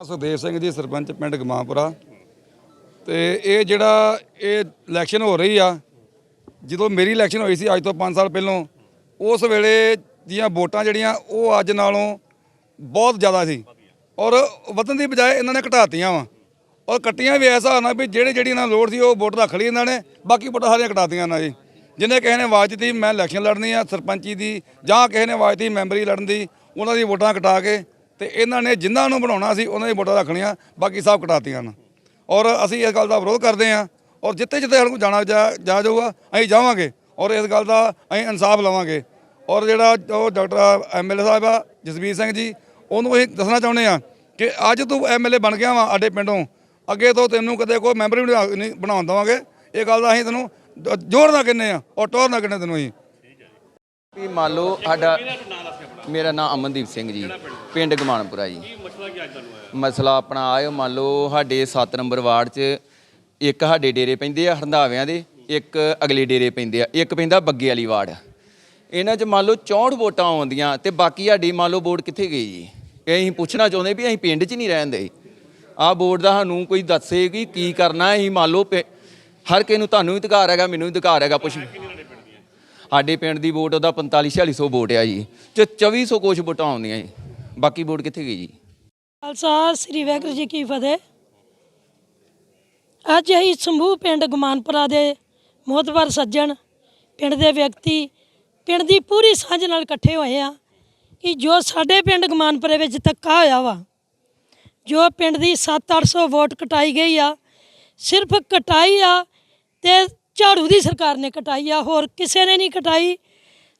ਸੁਖਦੇਵ ਸਿੰਘ ਜੀ, ਸਰਪੰਚ ਪਿੰਡ ਗਮਾਂਪੁਰਾ। ਤੇ ਇਹ ਜਿਹੜਾ ਇਹ ਇਲੈਕਸ਼ਨ ਹੋ ਰਹੀ ਆ, ਜਦੋਂ ਮੇਰੀ ਇਲੈਕਸ਼ਨ ਹੋਈ ਸੀ ਅੱਜ ਤੋਂ 5 ਸਾਲ ਪਹਿਲਾਂ, ਉਸ ਵੇਲੇ ਦੀਆਂ ਵੋਟਾਂ ਜਿਹੜੀਆਂ, ਉਹ ਅੱਜ ਨਾਲੋਂ ਬਹੁਤ ਜ਼ਿਆਦਾ ਸੀ। ਔਰ ਵਧਣ ਦੀ ਬਜਾਏ ਇਹਨਾਂ ਨੇ ਘਟਾਤੀਆਂ ਵਾ। ਔਰ ਕੱਟੀਆਂ ਵੀ ਐਸਾ ਹੋਣਾ ਵੀ ਜਿਹੜੇ ਜਿਹੜੀ ਇਹਨਾਂ ਨੂੰ ਲੋੜ ਸੀ, ਉਹ ਵੋਟ ਰੱਖ ਲਈ ਇਹਨਾਂ ਨੇ, ਬਾਕੀ ਵੋਟਾਂ ਸਾਰੀਆਂ ਘਟਾਤੀਆਂ ਨਾ ਜੀ ਜਿਹਨੇ ਕਿਸੇ ਨੇ ਆਵਾਜ਼ ਦਿੱਤੀ, ਮੈਂ ਇਲੈਕਸ਼ਨ ਲੜਨੀ ਆ, ਸਰਪੰਚੀ ਦੀ, ਜਾਂ ਕਿਸੇ ਨੇ ਆਵਾਜ਼ ਦਿੱਤੀ, ਮੈਂਬਰੀ ਲੜਨ ਦੀ, ਉਹਨਾਂ ਦੀ ਵੋਟਾਂ ਘਟਾ ਕੇ ਤੇ ਇਹਨਾਂ ਨੇ ਜਿਨ੍ਹਾਂ ਨੂੰ ਬਣਾਉਣਾ ਸੀ, ਉਹਨਾਂ ਦੀ ਵੋਟਾਂ ਰੱਖਣੀਆਂ, ਬਾਕੀ ਸਭ ਕਟਾਤੀਆਂ ਹਨ ਔਰ ਅਸੀਂ ਇਸ ਗੱਲ ਦਾ ਵਿਰੋਧ ਕਰਦੇ ਹਾਂ, ਔਰ ਜਿੱਥੇ ਜਿੱਥੇ ਸਾਨੂੰ ਜਾਣਾ ਜਾ ਜਾਊਗਾ, ਅਸੀਂ ਜਾਵਾਂਗੇ, ਔਰ ਇਸ ਗੱਲ ਦਾ ਅਸੀਂ ਇਨਸਾਫ ਲਵਾਂਗੇ। ਔਰ ਜਿਹੜਾ ਉਹ ਡਾਕਟਰ ਐਮਐਲਏ ਸਾਹਿਬ ਆ, ਜਸਵੀਰ ਸਿੰਘ ਜੀ, ਉਹਨੂੰ ਅਸੀਂ ਦੱਸਣਾ ਚਾਹੁੰਦੇ ਆ ਕਿ ਅੱਜ ਤੂੰ ਐਮਐਲਏ ਬਣ ਗਿਆ ਵਾ ਸਾਡੇ ਪਿੰਡੋਂ, ਅੱਗੇ ਤੋਂ ਤੈਨੂੰ ਕਦੇ ਕੋਈ ਮੈਂਬਰ ਵੀ ਨਹੀਂ- ਬਣਾਉਣ ਦੇਵਾਂਗੇ। ਇਹ ਗੱਲ ਦਾ ਅਸੀਂ ਤੈਨੂੰ ਦ- ਜ਼ੋਰ ਨਾਲ ਕਹਿੰਦੇ ਆ ਔਰ ਟੋਰ ਨਾਲ ਕਹਿੰਦੇ ਤੈਨੂੰ ਅਸੀਂ। ਵੀ ਮੰਨ ਲਓ ਸਾਡਾ, ਮੇਰਾ ਨਾਮ ਅਮਨਦੀਪ ਸਿੰਘ ਜੀ। ਪਿੰਡ ਗਮਾਨਪੁਰਾ ਜੀ। ਮਸਲਾ ਆਪਣਾ ਆਇਓ ਮੰਨ ਲਓ ਸਾਡੇ 7 ਨੰਬਰ ਵਾਰਡ 'ਚ ਇੱਕ ਸਾਡੇ ਡੇਰੇ ਪੈਂਦੇ ਆ ਹਰੰਦਾਵਿਆਂ ਦੇ, ਇੱਕ ਅਗਲੇ ਡੇਰੇ ਪੈਂਦੇ ਆ, ਇੱਕ ਪੈਂਦਾ ਬੱਗੇ ਵਾਲੀ ਵਾਰਡ। ਇਹਨਾਂ 'ਚ ਮੰਨ ਲਓ 64 ਵੋਟਾਂ ਆਉਂਦੀਆਂ ਤੇ ਬਾਕੀ ਸਾਡੀ ਮੰਨ ਲਓ ਵੋਟ ਕਿੱਥੇ ਗਈ ਜੀ? ਇਹ ਅਸੀਂ ਪੁੱਛਣਾ ਚਾਹੁੰਦੇ ਵੀ ਅਸੀਂ ਪਿੰਡ 'ਚ ਨਹੀਂ ਰਹਿੰਦੇ ਆਹ ਬੋਰਡ ਦਾ ਸਾਨੂੰ ਕੋਈ ਦੱਸੇ ਕਿ ਕੀ ਕਰਨਾ, ਅਸੀਂ ਮੰਨ ਲਓ ਪਿੰ- ਹਰ ਕਿਸੇ ਨੂੰ ਤੁਹਾਨੂੰ ਵੀ ਅਧਿਕਾਰ ਹੈਗਾ, ਮੈਨੂੰ ਵੀ ਅਧਿਕਾਰ ਹੈਗਾ ਪੁੱਛ ਸਾਡੇ ਪਿੰਡ ਦੀ ਵੋਟ ਉਹਦਾ 45 4600 ਵੋਟ ਆ ਜੀ, ਤੇ 2400 ਕੁਛ ਵੋਟਾਂ ਆਉਂਦੀਆਂ ਜੀ। ਬਾਕੀ ਵੋਟ ਕਿੱਥੇ ਗਈ ਜੀ? ਖਾਲਸਾ, ਸ੍ਰੀ ਵਾਹਿਗੁਰੂ ਜੀ ਕੀ ਫਤਿਹ। ਅੱਜ ਅਸੀਂ ਸੰਭੂ ਪਿੰਡ ਗਮਾਨਪੁਰਾ ਦੇ ਮੋਹਤਵਰ ਸੱਜਣ, ਪਿੰਡ ਦੇ ਵਿਅਕਤੀ, ਪਿੰਡ ਦੀ ਪੂਰੀ ਸਾਂਝ ਨਾਲ ਇਕੱਠੇ ਹੋਏ ਆ ਕਿ ਜੋ ਸਾਡੇ ਪਿੰਡ ਗਮਾਨਪੁਰੇ ਵਿੱਚ ਧੱਕਾ ਹੋਇਆ ਵਾ, ਜੋ ਪਿੰਡ ਦੀ 7-800 ਵੋਟ ਕਟਾਈ ਗਈ ਆ, ਸਿਰਫ ਕਟਾਈ ਆ ਤੇ ਝਾੜੂ ਦੀ ਸਰਕਾਰ ਨੇ ਕਟਾਈ ਆ, ਹੋਰ ਕਿਸੇ ਨੇ ਨਹੀਂ ਕਟਾਈ।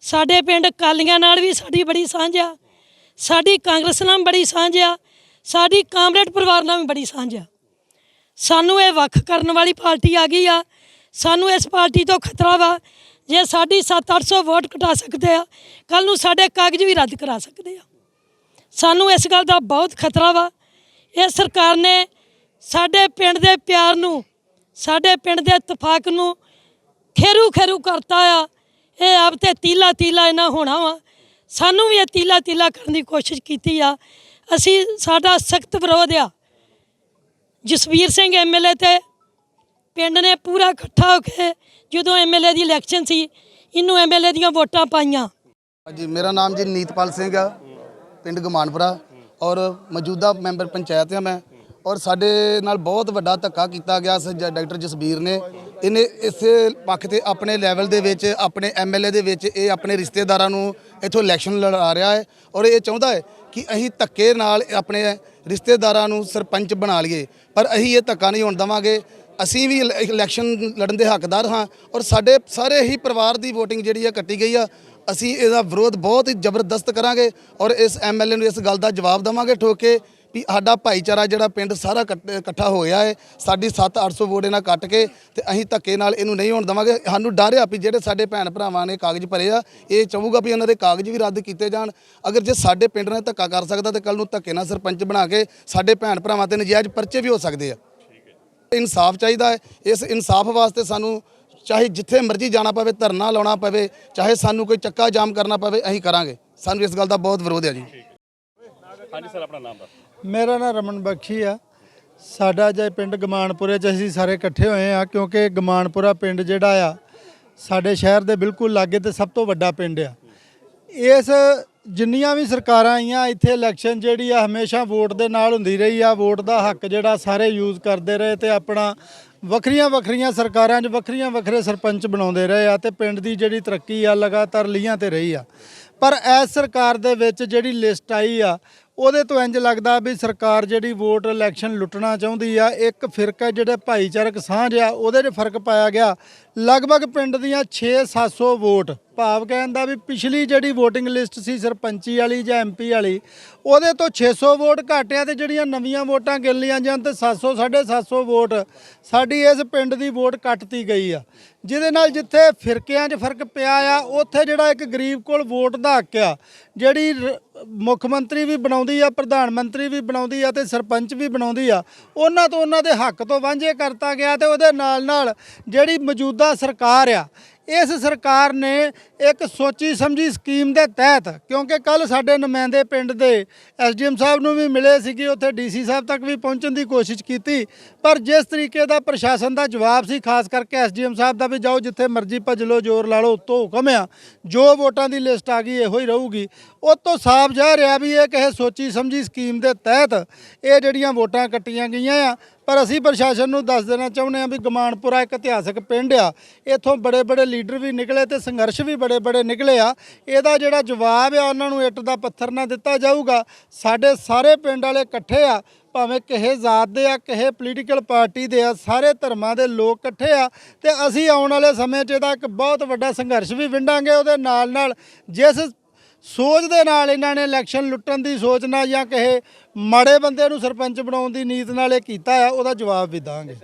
ਸਾਡੇ ਪਿੰਡ ਕਾਲੀਆਂ ਨਾਲ ਵੀ ਸਾਡੀ ਬੜੀ ਸਾਂਝ ਆ ਸਾਡੀ ਕਾਂਗਰਸ ਨਾਲ ਬੜੀ ਸਾਂਝ ਆ, ਸਾਡੀ ਕਾਮਰੇਡ ਪਰਿਵਾਰ ਨਾਲ ਵੀ ਬੜੀ ਸਾਂਝ ਆ। ਸਾਨੂੰ ਇਹ ਵੱਖ ਕਰਨ ਵਾਲੀ ਪਾਰਟੀ ਆ ਗਈ ਆ, ਸਾਨੂੰ ਇਸ ਪਾਰਟੀ ਤੋਂ ਖਤਰਾ ਵਾ, ਜੇ ਸਾਡੀ 7-800 ਵੋਟ ਘਟਾ ਸਕਦੇ ਆ ਕੱਲ ਨੂੰ ਸਾਡੇ ਕਾਗਜ਼ ਵੀ ਰੱਦ ਕਰਾ ਸਕਦੇ ਆ। ਸਾਨੂੰ ਇਸ ਗੱਲ ਦਾ ਬਹੁਤ ਖਤਰਾ ਵਾ, ਇਹ ਸਰਕਾਰ ਨੇ ਸਾਡੇ ਪਿੰਡ ਦੇ ਪਿਆਰ ਨੂੰ, ਸਾਡੇ ਪਿੰਡ ਦੇ ਇਤਫਾਕ ਨੂੰ ਖੇਰੂ ਖੇਰੂ ਕਰਤਾ ਆ, ਇਹ ਆਪ ਤੇ ਤੀਲਾ ਤੀਲਾ ਇਹਨਾਂ ਹੋਣਾ ਵਾ। ਸਾਨੂੰ ਵੀ ਇਹ ਤੀਲਾ ਤੀਲਾ ਕਰਨ ਦੀ ਕੋਸ਼ਿਸ਼ ਕੀਤੀ ਆ। ਅਸੀਂ ਸਾਡਾ ਸਖਤ ਵਿਰੋਧ ਆ। ਜਸਵੀਰ ਸਿੰਘ ਐਮਐਲਏ ਤੇ ਪਿੰਡ ਨੇ ਪੂਰਾ ਇਕੱਠਾ ਹੋ ਕੇ ਜਦੋਂ ਐਮਐਲਏ ਦੀ ਇਲੈਕਸ਼ਨ ਸੀ, ਇਹਨੂੰ ਐਮਐਲਏ ਦੀਆਂ ਵੋਟਾਂ ਪਾਈਆਂ। ਜੀ ਮੇਰਾ ਨਾਮ ਜੀ ਨੀਤਪਾਲ ਸਿੰਘ ਆ, ਪਿੰਡ ਗਮਾਨਪੁਰਾ ਔਰ ਮੌਜੂਦਾ ਮੈਂਬਰ ਪੰਚਾਇਤ ਆ ਮੈਂ। ਔਰ ਸਾਡੇ ਨਾਲ ਬਹੁਤ ਵੱਡਾ ਧੱਕਾ ਕੀਤਾ ਗਿਆ ਸੀ ਜ- ਡਾਕਟਰ ਜਸਬੀਰ ਨੇ। ਇਹਨੇ ਇਸ ਪੱਖ ਤੇ ਆਪਣੇ ਲੈਵਲ ਦੇ ਵਿੱਚ, ਆਪਣੇ ਐਮਐਲਏ ਦੇ ਵਿੱਚ, ਇਹ ਆਪਣੇ ਰਿਸ਼ਤੇਦਾਰਾਂ ਨੂੰ ਇੱਥੋਂ ਇਲੈਕਸ਼ਨ ਲੜਾ ਰਿਹਾ ਹੈ ਔਰ ਇਹ ਚਾਹੁੰਦਾ ਹੈ ਕਿ ਅਸੀਂ ਧੱਕੇ ਨਾਲ ਆਪਣੇ ਰਿਸ਼ਤੇਦਾਰਾਂ ਨੂੰ ਸਰਪੰਚ ਬਣਾ ਲਈਏ। ਪਰ ਅਸੀਂ ਇਹ ਧੱਕਾ ਨਹੀਂ ਹੋਣ ਦੇਵਾਂਗੇ। ਅਸੀਂ ਵੀ ਇਲ- ਇਲੈਕਸ਼ਨ ਲੜਨ ਦੇ ਹੱਕਦਾਰ ਹਾਂ ਔਰ ਸਾਡੇ ਸਾਰੇ ਹੀ ਪਰਿਵਾਰ ਦੀ VOTING ਜਿਹੜੀ ਆ ਕੱਟੀ ਗਈ ਆ। ਅਸੀਂ ਇਹਦਾ ਵਿਰੋਧ ਬਹੁਤ ਹੀ ਜ਼ਬਰਦਸਤ ਕਰਾਂਗੇ ਔਰ ਇਸ ਐਮਐਲਏ ਨੂੰ ਇਸ ਗੱਲ ਦਾ ਜਵਾਬ ਦੇਵਾਂਗੇ ਠੋਕ ਕੇ ਵੀ ਸਾਡਾ ਭਾਈਚਾਰਾ ਜਿਹੜਾ ਪਿੰਡ ਸਾਰਾ ਇਕੱਠ- ਇਕੱਠਾ ਹੋਇਆ ਹੈ ਸਾਡੀ 7-800 ਵੋਟ ਇਹਨਾਂ ਕੱਟ ਕੇ ਤੇ ਅਸੀਂ ਧੱਕੇ ਨਾਲ ਇਹਨੂੰ ਨਹੀਂ ਹੋਣ ਦੇਵਾਂਗੇ। ਸਾਨੂੰ ਡਰ ਆ ਵੀ ਜਿਹੜੇ ਸਾਡੇ ਭੈਣ ਭਰਾਵਾਂ ਨੇ ਕਾਗਜ਼ ਭਰੇ ਆ, ਇਹ ਚਾਹੂਗਾ ਵੀ ਉਹਨਾਂ ਦੇ ਕਾਗਜ਼ ਵੀ ਰੱਦ ਕੀਤੇ ਜਾਣ। ਅਗਰ ਜੇ ਸਾਡੇ ਪਿੰਡ ਨਾਲ ਧੱਕਾ ਕਰ ਸਕਦਾ ਤੇ ਕੱਲ ਨੂੰ ਧੱਕੇ ਨਾਲ ਸਰਪੰਚ ਬਣਾ ਕੇ ਸਾਡੇ ਭੈਣ ਭਰਾਵਾਂ ਤੇ ਨਜਾਇਜ਼ ਪਰਚੇ ਵੀ ਹੋ ਸਕਦੇ ਆ। ਇਨਸਾਫ ਚਾਹੀਦਾ ਹੈ ਇਸ ਇਨਸਾਫ ਵਾਸਤੇ ਸਾਨੂੰ ਚਾਹੇ ਜਿੱਥੇ ਮਰਜ਼ੀ ਜਾਣਾ ਪਵੇ, ਧਰਨਾ ਲਾਉਣਾ ਪਵੇ, ਚਾਹੇ ਸਾਨੂੰ ਕੋਈ ਚੱਕਾ ਜਾਮ ਕਰਨਾ ਪਵੇ, ਅਸੀਂ ਕਰਾਂਗੇ। ਸਾਨੂੰ ਇਸ ਗੱਲ ਦਾ ਬਹੁਤ ਵਿਰੋਧ ਹੈ ਜੀ। ਮੇਰਾ ਨਾਮ ਰਮਨ ਬਖਸ਼ੀ ਆ। ਸਾਡਾ ਜੇ ਪਿੰਡ ਗਮਾਨਪੁਰੇ ਚ ਅਸੀਂ ਸਾਰੇ ਇਕੱਠੇ ਹੋਏ ਆ ਕਿਉਂਕਿ ਗਮਾਨਪੁਰਾ ਪਿੰਡ ਜਿਹੜਾ ਆ, ਸਾਡੇ ਸ਼ਹਿਰ ਦੇ ਬਿਲਕੁਲ ਲਾਗੇ ਤੇ ਸਭ ਤੋਂ ਵੱਡਾ ਪਿੰਡ ਆ। ਇਸ ਜਿੰਨੀਆਂ ਵੀ ਸਰਕਾਰਾਂ ਆਈਆਂ, ਇੱਥੇ ਇਲੈਕਸ਼ਨ ਜਿਹੜੀ ਆ, ਹਮੇਸ਼ਾ ਵੋਟ ਦੇ ਨਾਲ ਹੁੰਦੀ ਰਹੀ ਆ। ਵੋਟ ਦਾ ਹੱਕ ਜਿਹੜਾ ਸਾਰੇ ਯੂਜ਼ ਕਰਦੇ ਰਹੇ ਤੇ ਆਪਣਾ ਵੱਖਰੀਆਂ ਵੱਖਰੀਆਂ ਸਰਕਾਰਾਂ 'ਚ ਵੱਖਰੀਆਂ ਵੱਖਰੇ ਸਰਪੰਚ ਬਣਾਉਂਦੇ ਰਹੇ ਆ ਤੇ ਪਿੰਡ ਦੀ ਜਿਹੜੀ ਤਰੱਕੀ ਆ, ਲਗਾਤਾਰ ਲੀਹਾਂ ਤੇ ਰਹੀ ਆ। ਪਰ ਇਸ ਸਰਕਾਰ ਦੇ ਵਿੱਚ ਜਿਹੜੀ ਲਿਸਟ ਆਈ ਆ ਉਹਦੇ ਤੋਂ ਇੰਜ ਲੱਗਦਾ ਵੀ ਸਰਕਾਰ ਜਿਹੜੀ ਵੋਟ ਇਲੈਕਸ਼ਨ ਲੁੱਟਣਾ ਚਾਹੁੰਦੀ ਆ, ਇੱਕ ਫਿਰਕਾ ਜਿਹੜੇ ਭਾਈਚਾਰਕ ਸਾਂਝ ਆ, ਉਹਦੇ 'ਚ ਫ਼ਰਕ ਪਾਇਆ ਗਿਆ। ਲਗਭਗ ਪਿੰਡ ਦੀਆਂ 6-700 ਵੋਟ। ਭਾਵ ਕਹਿਣ ਦਾ ਵੀ ਪਿਛਲੀ ਜਿਹੜੀ VOTING ਲਿਸਟ ਸੀ ਸਰਪੰਚੀ ਵਾਲੀ ਜਾਂ ਐਮਪੀ ਵਾਲੀ, ਉਹਦੇ ਤੋਂ 600 ਵੋਟ ਘਟਿਆ ਤੇ ਜਿਹੜੀਆਂ ਨਵੀਆਂ ਵੋਟਾਂ ਗਿਣ ਲਈਆਂ ਜਾਣ ਤੇ 700 750 ਵੋਟ ਸਾਡੀ ਇਸ ਪਿੰਡ ਦੀ ਵੋਟ ਕੱਟਤੀ ਗਈ ਆ। ਜਿਹਦੇ ਨਾਲ ਜਿੱਥੇ ਫਿਰਕਿਆਂ 'ਚ ਫ਼ਰਕ ਪਿਆ ਆ, ਉੱਥੇ ਜਿਹੜਾ ਇੱਕ ਗਰੀਬ ਕੋਲ ਵੋਟ ਦਾ ਹੱਕ ਆ, ਜਿਹੜੀ ਰ- ਮੁੱਖ ਮੰਤਰੀ ਵੀ ਬਣਾਉਂਦੀ ਆ, ਪ੍ਰਧਾਨ ਮੰਤਰੀ ਵੀ ਬਣਾਉਂਦੀ ਆ ਤੇ ਸਰਪੰਚ ਵੀ ਬਣਾਉਂਦੀ ਆ, ਉਹਨਾਂ ਤੋਂ ਉਹਨਾਂ ਦੇ ਹੱਕ ਤੋਂ ਵਾਂਝੇ ਕਰਤਾ ਗਿਆ ਤੇ ਉਹਦੇ ਨਾਲ ਨਾਲ ਜਿਹੜੀ ਮੌਜੂਦਾ ਸਰਕਾਰ ਆ ਇਸ ਸਰਕਾਰ ਨੇ ਇੱਕ ਸੋਚੀ ਸਮਝੀ ਸਕੀਮ ਦੇ ਤਹਿਤ, ਕਿਉਂਕਿ ਕੱਲ ਸਾਡੇ ਨੁਮਾਇੰਦੇ ਪਿੰਡ ਦੇ ਐਸਡੀਐਮ ਸਾਹਿਬ ਨੂੰ ਵੀ ਮਿਲੇ ਸੀਗੇ, ਉੱਥੇ ਡੀਸੀ ਸਾਹਿਬ ਤੱਕ ਵੀ ਪਹੁੰਚਣ ਦੀ ਕੋਸ਼ਿਸ਼ ਕੀਤੀ। ਪਰ ਜਿਸ ਤਰੀਕੇ ਦਾ ਪ੍ਰਸ਼ਾਸਨ ਦਾ ਜਵਾਬ ਸੀ, ਖਾਸ ਕਰਕੇ ਐਸਡੀਐਮ ਸਾਹਿਬ ਦਾ ਵੀ ਜਾਓ ਜਿੱਥੇ ਮਰਜ਼ੀ ਭੱਜ ਲਓ, ਜ਼ੋਰ ਲਾ ਲਓ, ਉੱਤੋਂ ਹੁਕਮ ਆ, ਜੋ ਵੋਟਾਂ ਦੀ ਲਿਸਟ ਆ ਗਈ, ਇਹੋ ਹੀ ਰਹੂਗੀ। ਉਹ ਤੋਂ ਸਾਫ਼ ਜਾ ਰਿਹਾ ਵੀ ਇਹ ਕਿਸੇ ਸੋਚੀ ਸਮਝੀ ਸਕੀਮ ਦੇ ਤਹਿਤ ਇਹ ਜਿਹੜੀਆਂ ਵੋਟਾਂ ਕੱਟੀਆਂ ਗਈਆਂ ਆ ਪਰ ਅਸੀਂ ਪ੍ਰਸ਼ਾਸਨ ਨੂੰ ਦੱਸ ਦੇਣਾ ਚਾਹੁੰਦੇ ਹਾਂ ਵੀ ਗਮਾਨਪੁਰਾ ਇੱਕ ਇਤਿਹਾਸਕ ਪਿੰਡ ਆ। ਇੱਥੋਂ ਬੜੇ ਬੜੇ ਲੀਡਰ ਵੀ ਨਿਕਲੇ ਤੇ ਸੰਘਰਸ਼ ਵੀ ਬੜੇ ਬੜੇ ਨਿਕਲੇ ਆ। ਇਹਦਾ ਜਿਹੜਾ ਜਵਾਬ ਆ, ਉਹਨਾਂ ਨੂੰ ਇੱਟ ਦਾ ਪੱਥਰ ਨਾ ਦਿੱਤਾ ਜਾਊਗਾ। ਸਾਡੇ ਸਾਰੇ ਪਿੰਡ ਵਾਲੇ ਇਕੱਠੇ ਆ, ਭਾਵੇਂ ਕਿਸੇ ਜ਼ਾਤ ਦੇ ਆ, ਕਿਸੇ ਪੋਲੀਟੀਕਲ ਪਾਰਟੀ ਦੇ ਆ, ਸਾਰੇ ਧਰਮਾਂ ਦੇ ਲੋਕ ਇਕੱਠੇ ਆ ਤੇ ਅਸੀਂ ਆਉਣ ਵਾਲੇ ਸਮੇਂ 'ਚ ਇਹਦਾ ਇੱਕ ਬਹੁਤ ਵੱਡਾ ਸੰਘਰਸ਼ ਵੀ ਵਿੰਡਾਂਗੇ। ਉਹਦੇ ਨਾਲ ਨਾਲ ਜਿਸ ਸੋਚ ਦੇ ਨਾਲ ਇਹਨਾਂ ਨੇ ਇਲੈਕਸ਼ਨ ਲੁੱਟਣ ਦੀ ਸੋਚ ਨਾਲ ਜਾਂ ਕਿਸੇ ਮਾੜੇ ਬੰਦੇ ਨੂੰ ਸਰਪੰਚ ਬਣਾਉਣ ਦੀ ਨੀਤ ਨਾਲ ਇਹ ਕੀਤਾ ਆ, ਉਹਦਾ ਜਵਾਬ ਵੀ ਦਾਂਗੇ।